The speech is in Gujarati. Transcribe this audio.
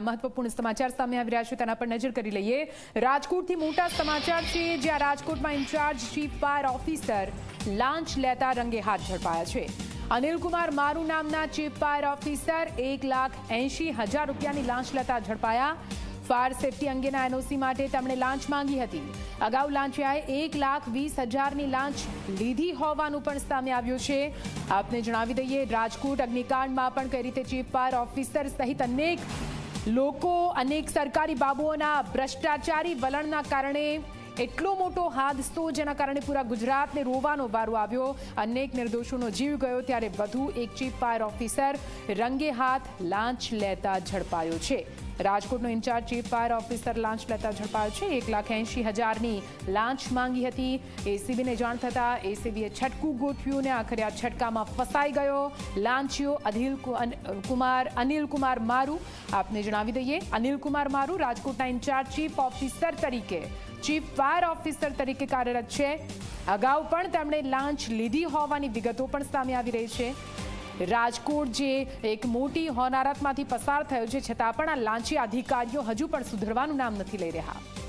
મહત્વપૂર્ણ સમાચાર સામે આવી રહ્યા છે, તેના પર નજર કરી લઈએ. રાજકોટથી મોટા સમાચાર છે, જ્યાં રાજકોટમાં ઇન્ચાર્જ ચીફ ફાયર ઓફિસર લાંચ લેતા રંગે હાથ ઝડપાયા છે. અનિલકુમાર મારુ નામના ચીફ ફાયર ઓફિસર એક લાખ એંશી હજાર રૂપિયાની લાંચ લેતા ઝડપાયા. ફાયર સેફટી અંગેના એનઓસી માટે તેમણે લાંચ માંગી હતી. અગાઉ લાંચિયાએ એક લાખ વીસ હજારની લાંચ લીધી હોવાનું પણ સામે આવ્યું છે. આપને જણાવી દઈએ, રાજકોટ અગ્નિકાંડમાં પણ કઈ રીતે ચીફ ફાયર ઓફિસર સહિત અનેક લોકો અનેક સરકારી બાબુઓના ભ્રષ્ટાચારી વલણના કારણે એટલો મોટો હાદસો જેના કારણે પૂરા ગુજરાતને રોવાનો વારો આવ્યો. અનેક નિર્દોષોનો જીવ ગયો ત્યારે વધુ એક ચીફ ફાયર ઓફિસર રંગે હાથ લાંચ લેતા ઝડપાયો છે. રાજકોટનો in charge chief fire officer લાંચ લેતા ઝડપાયો છે. એક લાખ એંશી હજારની લાંચ માંગી હતી. એસીબીને જાણ થતાં એસીબીએ છટકું ગોઠવ્યું ને આખરે આ છટકામાં ફસાઈ ગયો. લાંચીઓ અનિલ કુમાર અનિલ કુમાર મારુ. આપને જણાવી દઈએ, અનિલ કુમાર મારુ રાજકોટના ઇન્ચાર્જ ચીફ ઓફિસર તરીકે, ચીફ ફાયર ઓફિસર તરીકે કાર્યરત છે. અગાઉ પણ તેમણે લાંચ લીધી હોવાની વિગતો પણ સામે આવી રહી છે. રાજકોટ જે એક મોટી હોનારતમાંથી પસાર થયો છે, છતાં પણ આ લાંચી અધિકારીઓ હજુ પણ સુધરવાનું નામ નથી લઈ રહ્યા.